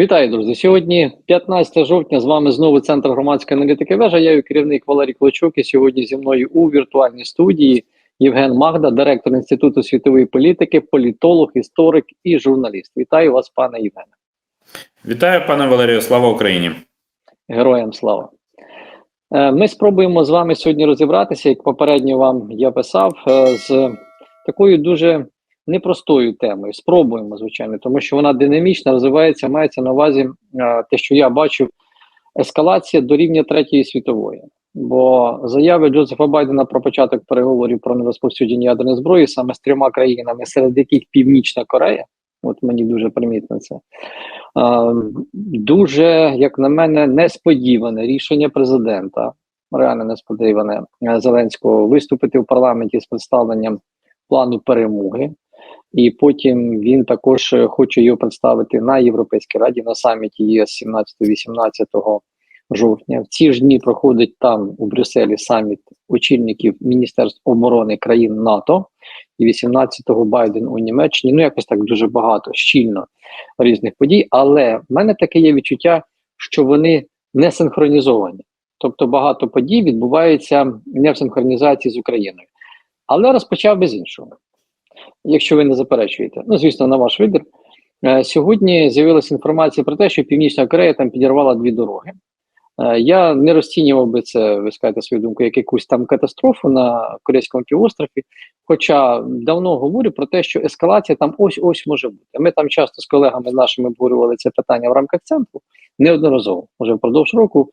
Вітаю, друзі. Сьогодні 15 жовтня. З вами знову центр громадської аналітики вежа. Я її керівник Валерій Клочук. І сьогодні зі мною у віртуальній студії Євген Магда, директор Інституту світової політики, політолог, історик і журналіст. Вітаю вас, пане Євгене. Вітаю, пане Валерію. Слава Україні. Героям слава. Е, Ми спробуємо з вами сьогодні розібратися, як попередньо вам я писав, е, з такою дуже непростою темою. Спробуємо, звичайно, тому що вона динамічна, розвивається, мається на увазі е, те, що я бачив, ескалація до рівня Третьої світової. Бо заяви Джозефа Байдена про початок переговорів про нерозповсюдження ядерної зброї саме з трьома країнами, серед яких Північна Корея, от мені дуже примітно це. Е, Дуже, як на мене, несподіване рішення президента, реально несподіване е, Зеленського виступити в парламенті з представленням плану перемоги. І потім він також е, хоче його представити на Європейській раді на саміті ЄС 17-18 жовтня. В ці ж дні проходить там у Брюсселі саміт очільників Міністерств оборони країн НАТО і 18-го Байден у Німеччині. Ну якось так дуже багато щільно різних подій. Але в мене таке є відчуття, що вони не синхронізовані. Тобто багато подій відбувається не в синхронізації з Україною. Але розпочав без іншого якщо ви не заперечуєте. Ну, звісно, на ваш вибір. Е, Сьогодні з'явилася інформація про те, що Північна Корея там підірвала дві дороги. Е, Я не розцінював би це, ви скажете свою думку, як якусь там катастрофу на Корейському півострові. Хоча давно говорю про те, що ескалація там ось-ось може бути. Ми там часто з колегами нашими обговорювали це питання в рамках центру неодноразово, вже впродовж року,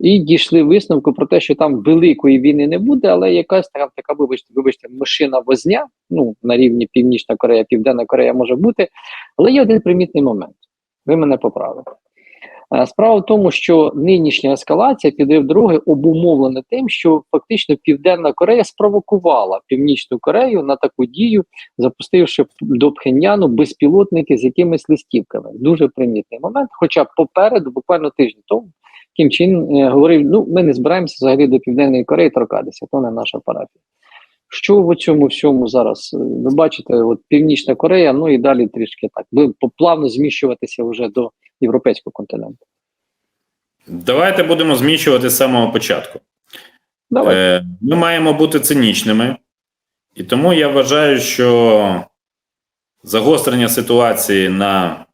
і дійшли висновку про те, що там великої війни не буде, але якась така, така вибачте, вибачте, машина возня, ну на рівні Північна Корея, Південна Корея може бути. Але є один примітний момент. Ви мене поправили. Справа в тому, що нинішня ескалація підрив дороги обумовлена тим, що фактично Південна Корея спровокувала Північну Корею на таку дію, запустивши до Пхеньяну безпілотники з якимись листівками. Дуже примітний момент. Хоча попереду, буквально тиждень тому, Кім Чін е, говорив: ну ми не збираємося взагалі до Південної Кореї торкатися, то не наша парафія. Що в цьому всьому зараз? Е, Ви бачите, от Північна Корея, ну і далі трішки так, би плавно зміщуватися вже до європейського континенту. Давайте будемо зміщувати з самого початку. Давай. Е, Ми маємо бути цинічними, і тому я вважаю, що загострення ситуації на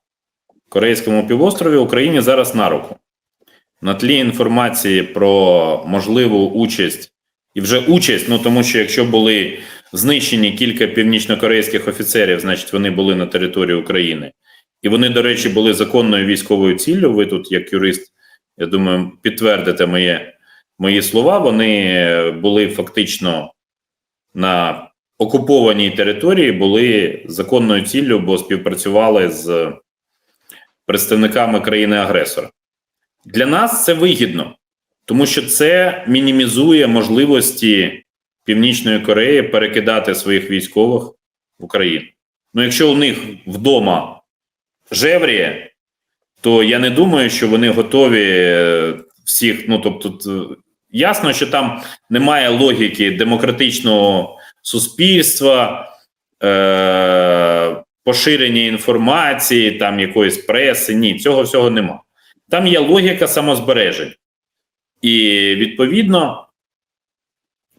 Корейському півострові Україні зараз на руку. На тлі інформації про можливу участь і вже участь, ну тому що якщо були знищені кілька північнокорейських офіцерів, значить вони були на території України. І вони, до речі, були законною військовою ціллю. Ви тут, як юрист, я думаю, підтвердите моє, мої слова. Вони були фактично на окупованій території, були законною ціллю, бо співпрацювали з представниками країни-агресора. Для нас це вигідно, тому що це мінімізує можливості Північної Кореї перекидати своїх військових в Україну. Ну, якщо у них вдома жевріє, то я не думаю, що вони готові е, всіх. Ну тобто, ясно, що там немає логіки демократичного суспільства, е- поширення інформації, там якоїсь преси. Ні, цього всього нема. Там є логіка самозбережень. І відповідно,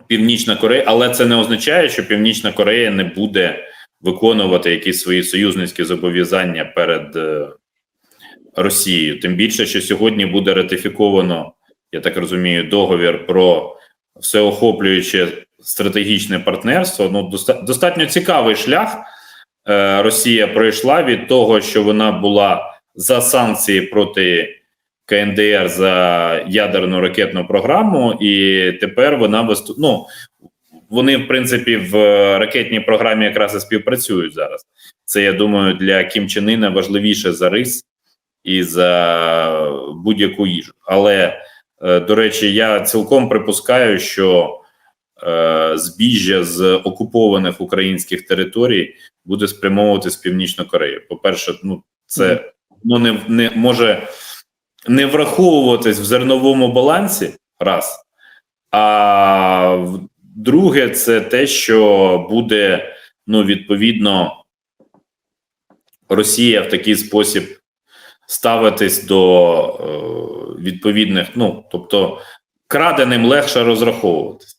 Північна Корея, але це не означає, що Північна Корея не буде виконувати якісь свої союзницькі зобов'язання перед е, Росією. Тим більше, що сьогодні буде ратифіковано, я так розумію, договір про всеохоплююче стратегічне партнерство. Ну, доста- достатньо цікавий шлях е, Росія пройшла від того, що вона була за санкції проти КНДР за ядерну ракетну програму, і тепер вона ну, вони, в принципі, в е, ракетній програмі якраз і співпрацюють зараз. Це, я думаю, для Кім Чен Іна важливіше за рис і за будь-яку їжу. Але, е, до речі, я цілком припускаю, що е, збіжжя з окупованих українських територій буде спрямовувати з Північної Кореї. По-перше, ну це ну, не, не може не враховуватись в зерновому балансі раз. А друге, це те, що буде ну, відповідно Росія в такий спосіб ставитись до е, відповідних, ну тобто краденим легше розраховуватись.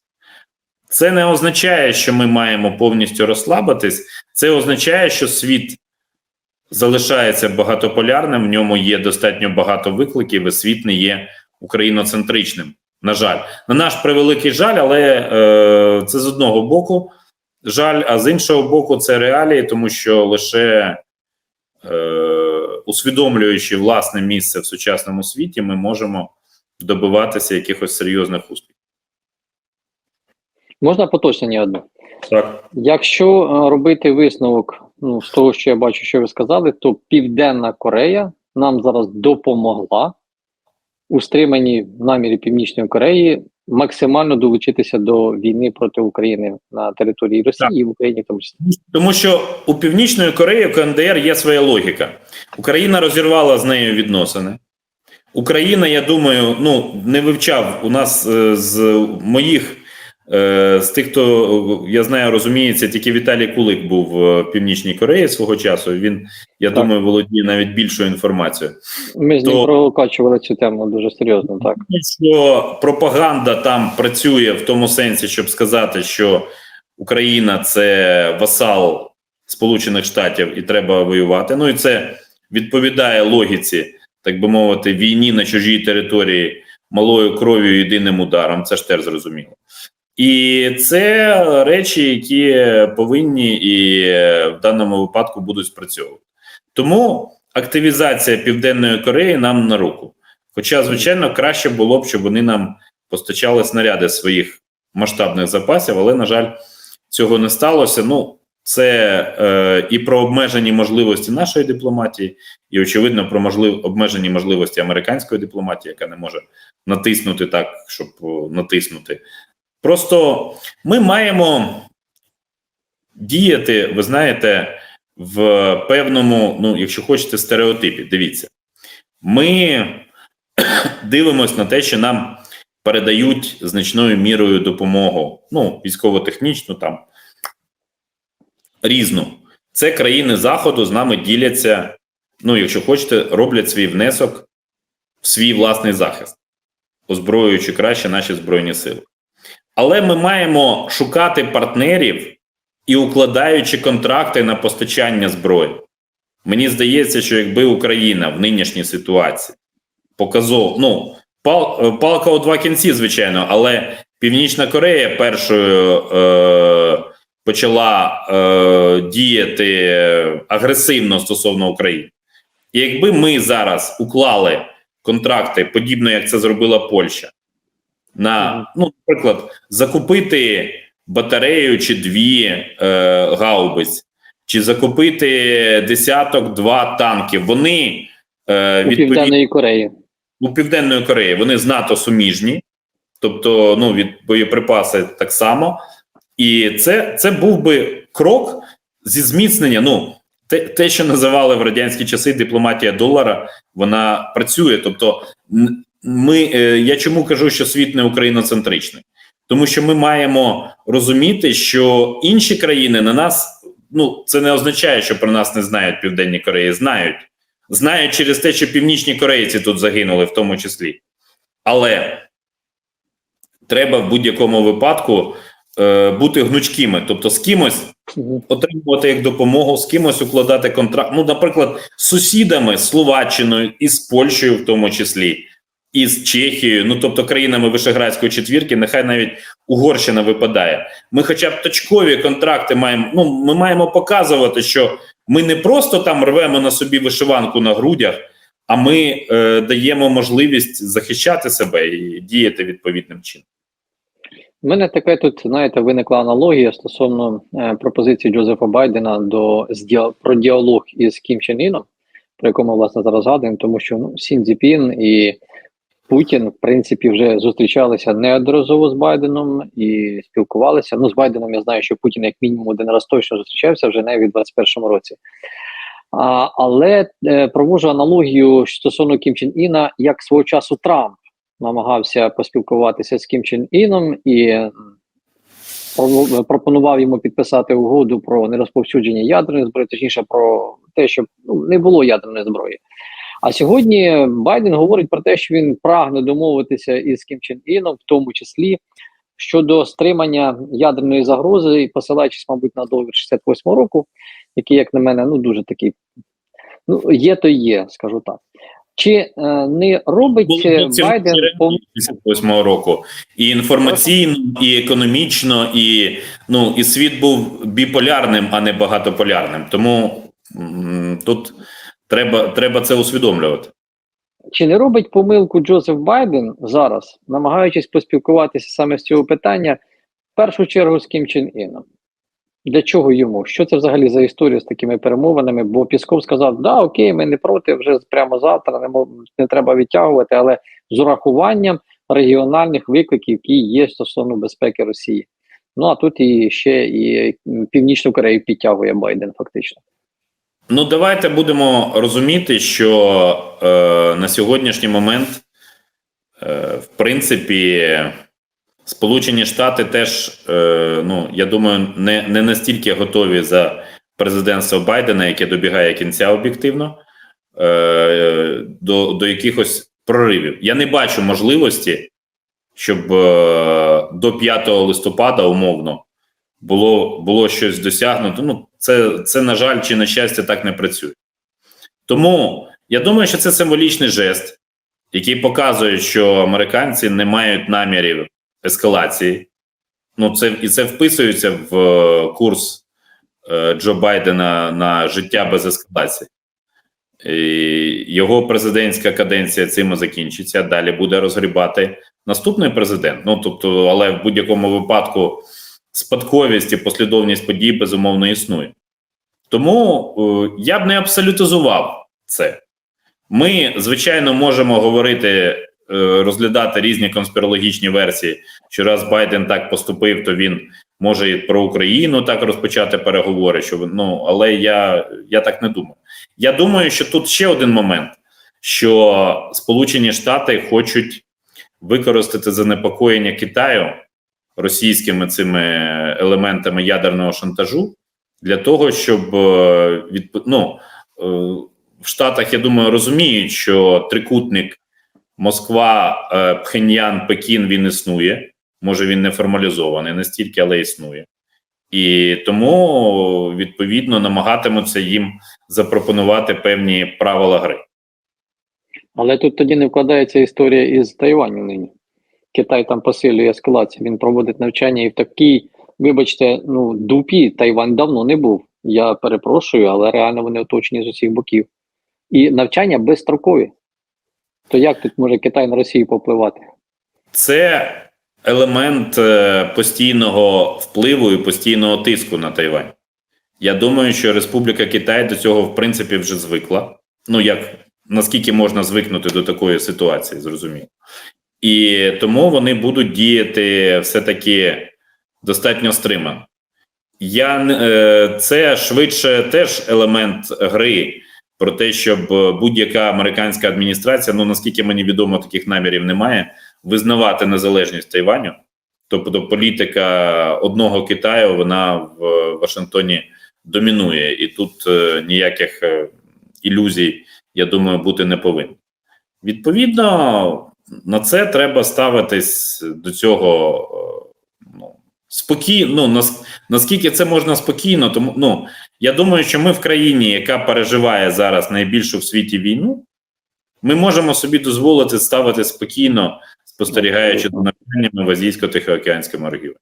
Це не означає, що ми маємо повністю розслабитись. Це означає, що світ залишається багатополярним, в ньому є достатньо багато викликів, і світ не є україноцентричним. На жаль, на наш превеликий жаль, але е, це з одного боку жаль, а з іншого боку, це реалії, тому що лише е, усвідомлюючи власне місце в сучасному світі, ми можемо добиватися якихось серйозних успіхів. Можна поточнення одне? Так. Якщо е, робити висновок ну, з того, що я бачу, що ви сказали, то Південна Корея нам зараз допомогла у стриманні намірі Північної Кореї максимально долучитися до війни проти України на території Росії Так. і в Україні тому числі. Тому що у Північної Кореї в КНДР є своя логіка. Україна розірвала з нею відносини. Україна, я думаю, ну не вивчав у нас е, з моїх з тих, хто я знаю, розуміється, тільки Віталій Кулик був в Північній Кореї свого часу. Він, я Так. думаю, володіє навіть більшою інформацією. Ми з ним прокачували цю тему дуже серйозно. Так Що пропаганда там працює в тому сенсі, щоб сказати, що Україна це васал Сполучених Штатів і треба воювати. Ну і це відповідає логіці, так би мовити, війні на чужій території малою кров'ю єдиним ударом. Це ж теж зрозуміло. І це речі, які повинні і в даному випадку будуть спрацьовувати. Тому активізація Південної Кореї нам на руку. Хоча, звичайно, краще було б, щоб вони нам постачали снаряди своїх масштабних запасів, але, на жаль, цього не сталося. Ну, це е, і про обмежені можливості нашої дипломатії, і, очевидно, про можлив, обмежені можливості американської дипломатії, яка не може натиснути так, щоб натиснути. Просто ми маємо діяти, ви знаєте, в певному, ну, якщо хочете, стереотипі. Дивіться, ми дивимось на те, що нам передають значною мірою допомогу, ну, військово-технічну там різну. Це країни Заходу з нами діляться, ну, якщо хочете, роблять свій внесок в свій власний захист, озброюючи краще наші Збройні Сили. Але ми маємо шукати партнерів і укладаючи контракти на постачання зброї. Мені здається, що якби Україна в нинішній ситуації показов, ну, пал, е, палка у два кінці, звичайно, але Північна Корея першою е, почала е, діяти агресивно стосовно України. І якби ми зараз уклали контракти, подібно як це зробила Польща, на, ну, наприклад, закупити батарею чи дві е, гаубиць, чи закупити десяток два танків. Вони е, у Південної Кореї. у Південної Кореї вони з НАТО суміжні, тобто ну, від боєприпаси так само. І це, це був би крок зі зміцнення. Ну, те, те, що називали в радянські часи дипломатія долара, вона працює. Тобто, ми, е, я чому кажу, що світ не україноцентричний? Тому що ми маємо розуміти, що інші країни на нас, ну це не означає, що про нас не знають Південні Кореї, знають. Знають через те, що північні корейці тут загинули, в тому числі. Але треба в будь-якому випадку е, бути гнучкими, тобто з кимось отримувати як допомогу, з кимось укладати контракт. Ну, наприклад, з сусідами, з Словаччиною і з Польщею, в тому числі, і з Чехією, ну тобто країнами Вишеградської четвірки, нехай навіть Угорщина випадає. Ми, хоча б точкові контракти маємо. Ну, ми маємо показувати, що ми не просто там рвемо на собі вишиванку на грудях, а ми е, даємо можливість захищати себе і діяти відповідним чином. У мене таке тут, знаєте, виникла аналогія стосовно е, пропозиції Джозефа Байдена до з про діалог із Кім Чен Іном, про якому власне зараз згадуємо, тому що ну, Сін Цзіпін і Путін, в принципі, вже зустрічалися неодноразово з Байденом і спілкувалися. Ну, з Байденом я знаю, що Путін як мінімум один раз точно зустрічався вже навіть в 21-му році. А, але е, проводжу аналогію стосовно Кім Чен Іна, як свого часу Трамп намагався поспілкуватися з Кім Чен Іном і пропонував йому підписати угоду про нерозповсюдження ядерної зброї, точніше про те, щоб ну, не було ядерної зброї. А сьогодні Байден говорить про те, що він прагне домовитися із Кім Чен Іном, в тому числі щодо стримання ядерної загрози, і посилаючись, мабуть, на договір 68 року, який, як на мене, ну дуже такий, ну є, то є, скажу так. Чи е, не робить Було е, Байден пом... 58 року. І інформаційно, і економічно, і, ну, і світ був біполярним, а не багатополярним. Тому м, тут треба, треба це усвідомлювати. Чи не робить помилку Джозеф Байден зараз, намагаючись поспілкуватися саме з цього питання, в першу чергу з Кім Чен Іном? Для чого йому? Що це взагалі за історія з такими перемовинами? Бо Пісков сказав: да, окей, ми не проти, вже прямо завтра, не, мов- не треба відтягувати, але з урахуванням регіональних викликів, які є стосовно безпеки Росії. Ну а тут і ще і Північну Корею підтягує Байден, фактично. Ну, давайте будемо розуміти, що е, на сьогоднішній момент, е, в принципі, Сполучені Штати теж, е, ну, я думаю, не, не настільки готові за президентство Байдена, яке добігає кінця об'єктивно, е, до, до якихось проривів. Я не бачу можливості, щоб е, до 5 листопада умовно було, було щось досягнуто. Ну, це, це, на жаль, чи на щастя, так не працює. Тому я думаю, що це символічний жест, який показує, що американці не мають намірів ескалації. Ну, це і це вписується в е, курс е, Джо Байдена на життя без ескалації. І його президентська каденція цим закінчиться. Далі буде розгрібати наступний президент. Ну тобто, але в будь-якому випадку спадковість і послідовність подій безумовно існує. Тому е, я б не абсолютизував це. Ми, звичайно, можемо говорити, е, розглядати різні конспірологічні версії, що раз Байден так поступив, то він може і про Україну так розпочати переговори. Що ну, але я, я так не думаю. Я думаю, що тут ще один момент: що Сполучені Штати хочуть використати занепокоєння Китаю російськими цими елементами ядерного шантажу для того, щоб е, відп... ну, е, в Штатах, я думаю, розуміють, що трикутник Москва, е, Пхеньян, Пекін він існує. Може він не формалізований настільки, але існує. І тому відповідно намагатимуться їм запропонувати певні правила гри. Але тут тоді не вкладається історія із Тайваню нині. Китай там посилює ескалацію. Він проводить навчання і в такій, вибачте, ну дупі Тайвань давно не був. Я перепрошую, але реально вони оточені з усіх боків. І навчання безстрокові. То як тут може Китай на Росію попливати? Це елемент е, постійного впливу і постійного тиску на Тайвань. Я думаю, що Республіка Китай до цього в принципі вже звикла. Ну як наскільки можна звикнути до такої ситуації, зрозуміло. І тому вони будуть діяти все-таки достатньо стримано. Я е, це швидше теж елемент гри про те, щоб будь-яка американська адміністрація, ну наскільки мені відомо, таких намірів немає, визнавати незалежність Тайваню. Тобто політика одного Китаю вона в Вашингтоні домінує, і тут е, ніяких е, ілюзій, я думаю, бути не повинно. Відповідно, на це треба ставитись до цього е, ну, спокійно. Ну, нас, наскільки це можна спокійно, тому ну я думаю, що ми в країні, яка переживає зараз найбільшу в світі війну, ми можемо собі дозволити ставити спокійно, спостерігаючи за навчаннями в Азійсько-Тихоокеанському регіоні.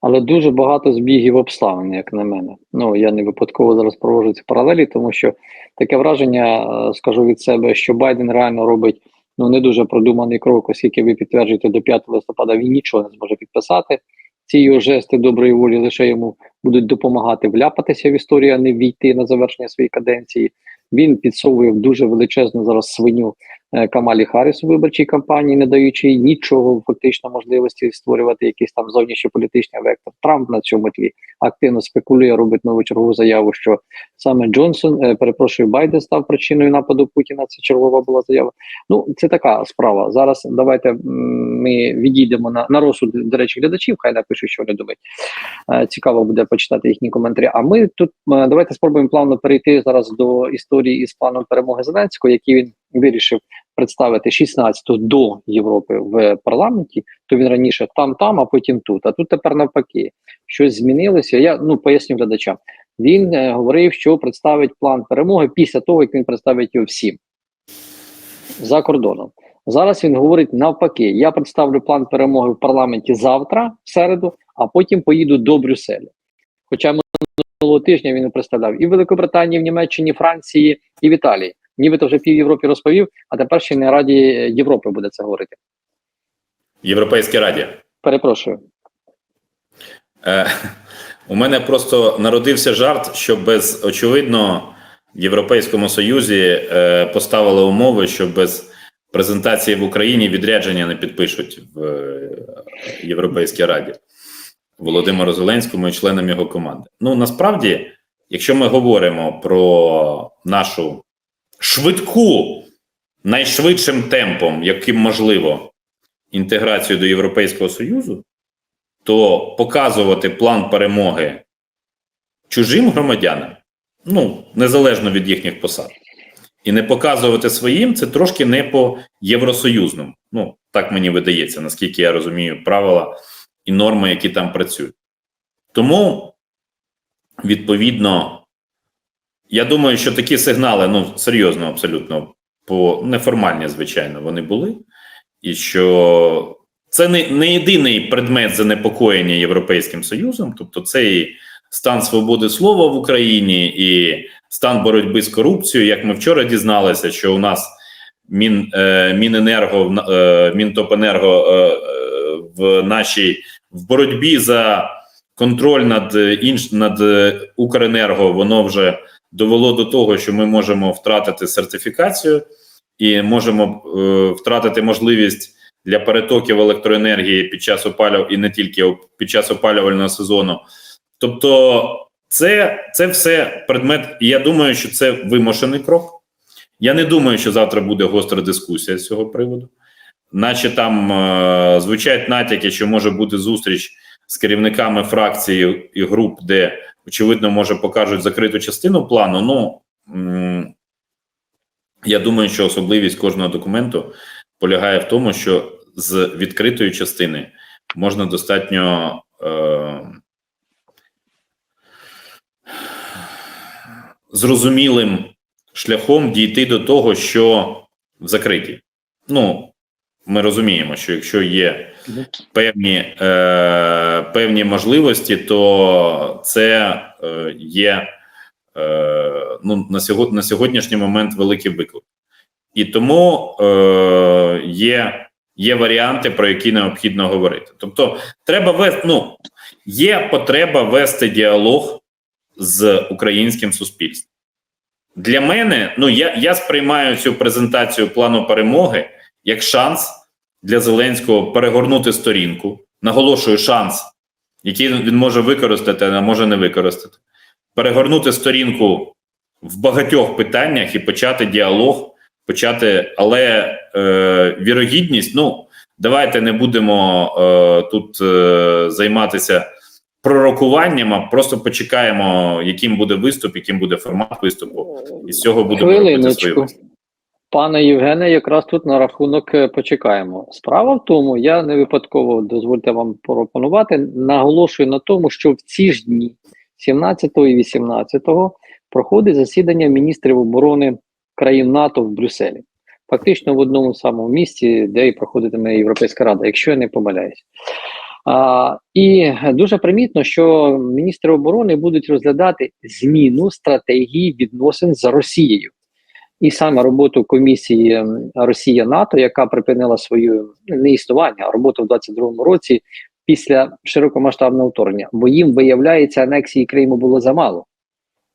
Але дуже багато збігів обставин, як на мене. Ну я не випадково зараз проводжу ці паралелі, тому що таке враження, е, скажу від себе, що Байден реально робить ну не дуже продуманий крок, оскільки ви підтверджуєте до 5 листопада, він нічого не зможе підписати. Ці його жести доброї волі лише йому будуть допомагати вляпатися в історію, а не війти на завершення своєї каденції. Він підсовує дуже величезну зараз свиню Камалі Харріс у виборчій кампанії, не даючи їй нічого фактично можливості створювати якийсь там зовнішньополітичний вектор. Трамп на цьому тлі активно спекулює, робить нову чергову заяву, що саме Джонсон, е, перепрошую, Байден став причиною нападу Путіна. Це чергова була заява. Ну це така справа. Зараз давайте ми відійдемо на, на розсуд, до речі, глядачів. Хай напишуть, що вони думають. Е, Цікаво буде почитати їхні коментарі. А ми тут е, давайте спробуємо плавно перейти зараз до історії із планом перемоги Зеленського, який він вирішив представити 16-го до Європи в парламенті. То він раніше там, там, а потім тут. А тут тепер навпаки щось змінилося. Я ну поясню глядачам. Він е, говорив, що представить план перемоги після того, як він представить його всім за кордоном. Зараз він говорить навпаки: я представлю план перемоги в парламенті завтра, в середу, а потім поїду до Брюсселя. Хоча минулого тижня він представляв і в Великобританії, і в Німеччині, і Франції, і в Італії. Нібито вже пів Європі розповів, а тепер ще й на Раді Європи буде це говорити. Європейській Раді. Перепрошую. Е, у мене просто народився жарт, що без очевидно в Європейському Союзі е, поставили умови, що без презентації в Україні відрядження не підпишуть в е, Європейській Раді Володимиру Зеленському і членам його команди. Ну насправді, якщо ми говоримо про нашу швидку, найшвидшим темпом, яким можливо, інтеграцію до Європейського Союзу, то показувати план перемоги чужим громадянам, ну, незалежно від їхніх посад, і не показувати своїм, це трошки не по євросоюзному. Ну, так мені видається, наскільки я розумію правила і норми, які там працюють. Тому, відповідно, я думаю, що такі сигнали, ну, серйозно, абсолютно, по неформальні, звичайно, вони були, і що це не, не єдиний предмет занепокоєння Європейським Союзом, тобто це і стан свободи слова в Україні, і стан боротьби з корупцією. Як ми вчора дізналися, що у нас Мін, е, Міненерго, е, Мінтопенерго е, е, в нашій в боротьбі за контроль над інш над е, Укренерго, воно вже довело до того, що ми можемо втратити сертифікацію і можемо е, втратити можливість для перетоків електроенергії під час опалювання і не тільки під час опалювального сезону. Тобто, це, це все предмет, і я думаю, що це вимушений крок. Я не думаю, що завтра буде гостра дискусія з цього приводу. Наче там е, звучать натяки, що може бути зустріч з керівниками фракції і груп, де, очевидно, може покажуть закриту частину плану. Ну я думаю, що особливість кожного документу полягає в тому, що з відкритої частини можна достатньо е, зрозумілим шляхом дійти до того, що в закритій. Ну, ми розуміємо, що якщо є певні е, певні можливості, то це е, є е, ну, на, сьогодні, на сьогоднішній момент великий виклик. І тому е, є є варіанти, про які необхідно говорити. Тобто, треба вести, ну, є потреба вести діалог з українським суспільством. Для мене, ну я, я сприймаю цю презентацію плану перемоги як шанс для Зеленського перегорнути сторінку. Наголошую, шанс, який він може використати, а може не використати, перегорнути сторінку в багатьох питаннях і почати діалог, почати, але е, вірогідність, ну давайте не будемо е, тут е, займатися пророкуванням, а просто почекаємо, яким буде виступ, яким буде формат виступу, і з цього будемо робити висновки. Пане Євгене, якраз тут на рахунок е, почекаємо. Справа в тому, я не випадково дозвольте вам пропонувати. Наголошую на тому, що в ці ж дні, 17 і 18, проходить засідання міністрів оборони країн НАТО в Брюсселі. Фактично в одному самому місці, де і проходитиме Європейська Рада, якщо я не помиляюсь. А, І дуже примітно, що міністри оборони будуть розглядати зміну стратегії відносин з Росією. І саме роботу комісії Росія НАТО, яка припинила свою не існування, а роботу в 22-му році після широкомасштабного вторгнення, бо їм виявляється, анексії Криму було замало.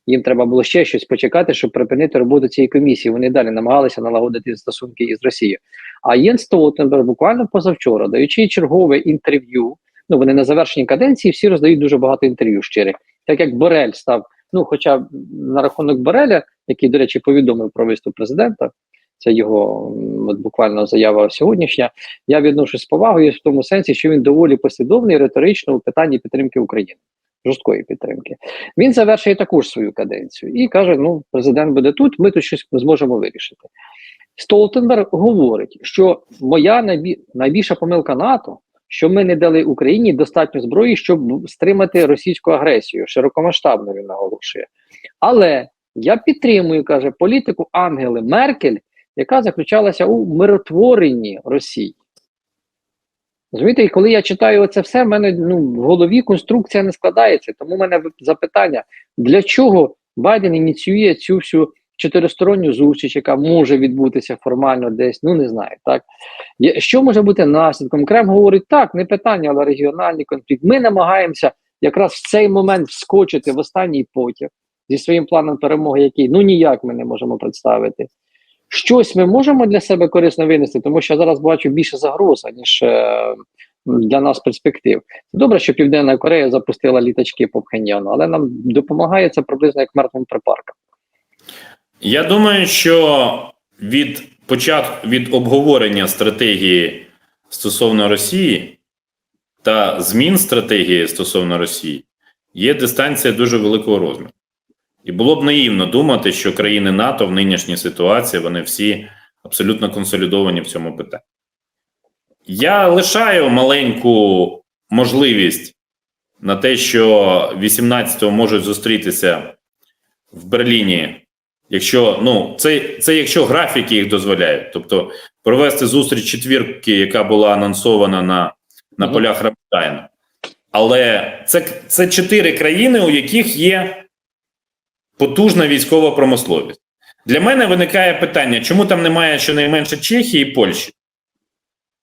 їм треба було ще щось почекати, щоб припинити роботу цієї комісії. Вони далі намагалися налагодити стосунки із Росією. А Єн Столтенберг буквально позавчора, даючи чергове інтерв'ю, ну вони на завершенні каденції всі роздають дуже багато інтерв'ю щирих, так як Борель став. Ну, хоча на рахунок Бореля, який, до речі, повідомив про виступ президента, це його от буквально заява сьогоднішня. Я відношусь з повагою в тому сенсі, що він доволі послідовний риторично у питанні підтримки України, жорсткої підтримки. Він завершує таку ж свою каденцію і каже: ну, президент буде тут, ми тут щось зможемо вирішити. Столтенберг говорить, що моя найбі... найбільша помилка НАТО, що ми не дали Україні достатньо зброї, щоб стримати російську агресію. Широкомасштабно він наголошує. Але я підтримую, каже, політику Ангели Меркель, яка заключалася у миротворенні Росії. Розумієте, і коли я читаю це все, в мене ну, в голові конструкція не складається. Тому в мене запитання: для чого Байден ініціює цю всю чотиристоронню зустріч, яка може відбутися формально десь, ну не знаю, так. Що може бути наслідком? Крем говорить, так, не питання, але регіональний конфлікт. Ми намагаємося якраз в цей момент вскочити в останній потяг зі своїм планом перемоги, який ну ніяк ми не можемо представити. Щось ми можемо для себе корисно винести, тому що я зараз бачу більше загроз, ніж е, для нас перспектив. Добре, що Південна Корея запустила літачки по Пхеньяну, але нам допомагає це приблизно як мертвим припаркам. Я думаю, що від початку від обговорення стратегії стосовно Росії та змін стратегії стосовно Росії є дистанція дуже великого розміру. І було б наївно думати, що країни НАТО в нинішній ситуації вони всі абсолютно консолідовані в цьому питанні. Я лишаю маленьку можливість на те, що 18-го можуть зустрітися в Берліні Якщо ну це, це якщо графіки їх дозволяють, тобто провести зустріч четвірки, яка була анонсована на, на полях Рамштайну. Але це, це чотири країни, у яких є потужна військова промисловість. Для мене виникає питання, чому там немає щонайменше Чехії і Польщі?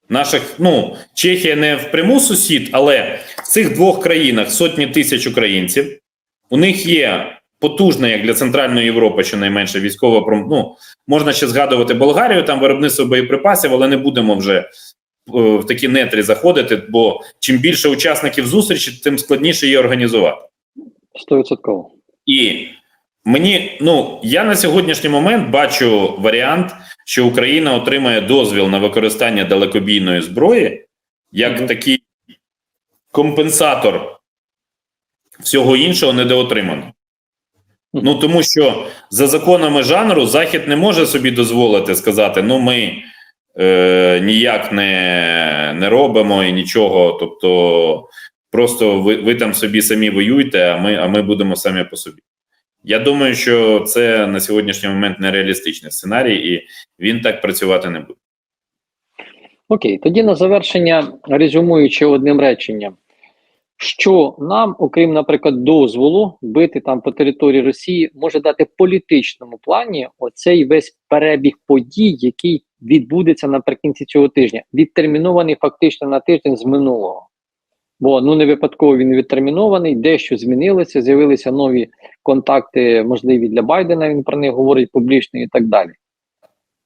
Наших, ну, Чехія не впряму сусід, але в цих двох країнах сотні тисяч українців. У них є потужна, як для Центральної Європи, щонайменше військова пром... Ну, можна ще згадувати Болгарію, там виробництво боєприпасів, але не будемо вже е, в такі нетрі заходити, бо чим більше учасників зустрічі, тим складніше її організувати. Стовідсотково. І мені, ну я на сьогоднішній момент бачу варіант, що Україна отримає дозвіл на використання далекобійної зброї як Мгм. такий компенсатор всього іншого недоотриманого. Ну тому що за законами жанру Захід не може собі дозволити сказати: ну ми е, ніяк не, не робимо і нічого. Тобто, просто ви, ви там собі самі воюйте, а ми, а ми будемо самі по собі. Я думаю, що це на сьогоднішній момент нереалістичний сценарій, і він так працювати не буде. Окей, тоді на завершення, резюмуючи одним реченням, що нам, окрім, наприклад, дозволу бити там по території Росії, може дати політичному плані оцей весь перебіг подій, який відбудеться наприкінці цього тижня, відтермінований фактично на тиждень з минулого. Бо ну не випадково він відтермінований, дещо змінилося, з'явилися нові контакти, можливі для Байдена. Він про них говорить публічно і так далі.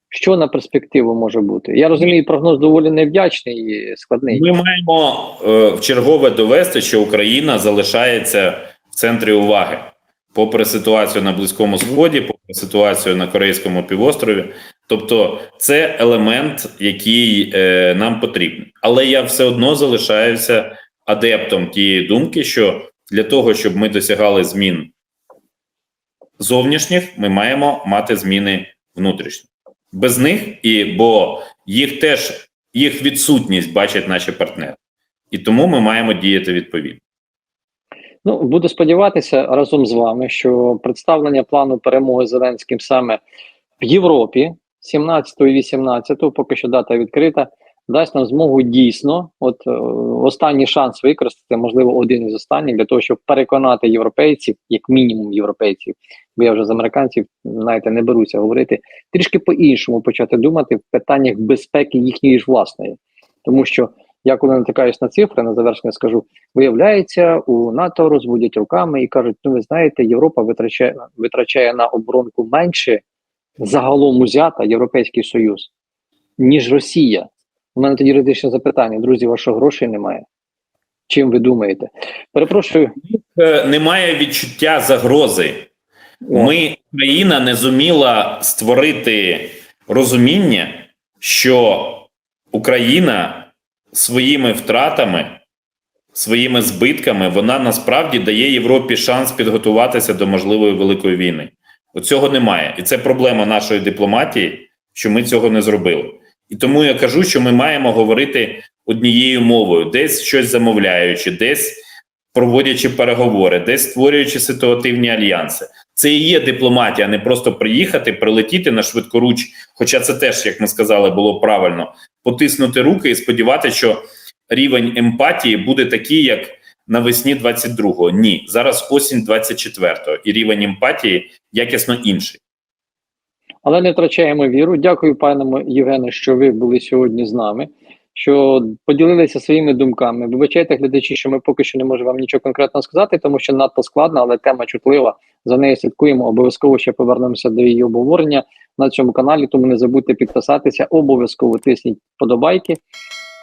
Що на перспективу може бути? Я розумію, прогноз доволі невдячний і складний. Ми маємо е, в чергове довести, що Україна залишається в центрі уваги, попри ситуацію на Близькому Сході, попри ситуацію на Корейському півострові. Тобто, це елемент, який е, нам потрібен. Але я все одно залишаюся адептом тієї думки, що для того, щоб ми досягали змін зовнішніх, ми маємо мати зміни внутрішні. Без них, і бо їх теж їх відсутність бачать наші партнери, і тому ми маємо діяти відповідно. Ну буду сподіватися разом з вами, що представлення плану перемоги Зеленським саме в Європі, 17 і 18, поки що дата відкрита, дасть нам змогу дійсно, от е, останній шанс використати, можливо, один із останніх, для того, щоб переконати європейців, як мінімум європейців, бо я вже з американців, знаєте, не беруся говорити, трішки по-іншому почати думати в питаннях безпеки їхньої ж власної, тому що Я коли натикаюсь на цифри, на завершення скажу: виявляється, у НАТО розводять руками і кажуть: ну ви знаєте, Європа витрачає витрачає на оборонку менше загалом узята Європейський Союз, ніж Росія. У мене тоді юридичне запитання: друзі, вашого грошей немає. Чим ви думаєте? Перепрошую, Е, Немає відчуття загрози. Ми, країна не зуміла створити розуміння, що Україна своїми втратами, своїми збитками, вона насправді дає Європі шанс підготуватися до можливої великої війни. Оцього немає. І це проблема нашої дипломатії, що ми цього не зробили. І тому я кажу, що ми маємо говорити однією мовою, десь щось замовляючи, десь проводячи переговори, десь створюючи ситуативні альянси. Це і є дипломатія, а не просто приїхати, прилетіти на швидкоруч. Хоча це теж, як ми сказали, було правильно, потиснути руки і сподіватися, що рівень емпатії буде такий, як навесні 22-го. Ні, зараз осінь 24-го, і рівень емпатії якісно інший. Але не втрачаємо віру. Дякую, пане Євгене, що ви були сьогодні з нами, що поділилися своїми думками. Вибачайте, глядачі, що ми поки що не можемо вам нічого конкретно сказати, тому що надто складно, але тема чутлива. За нею слідкуємо. Обов'язково ще повернемося до її обговорення на цьому каналі. Тому не забудьте підписатися. Обов'язково тисніть подобайки.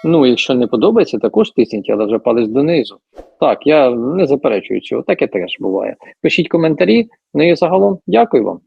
Ну, якщо не подобається, також тисніть, але вже палець донизу. Так, я не заперечую цього, таке теж буває. Пишіть коментарі. Ну і загалом дякую вам.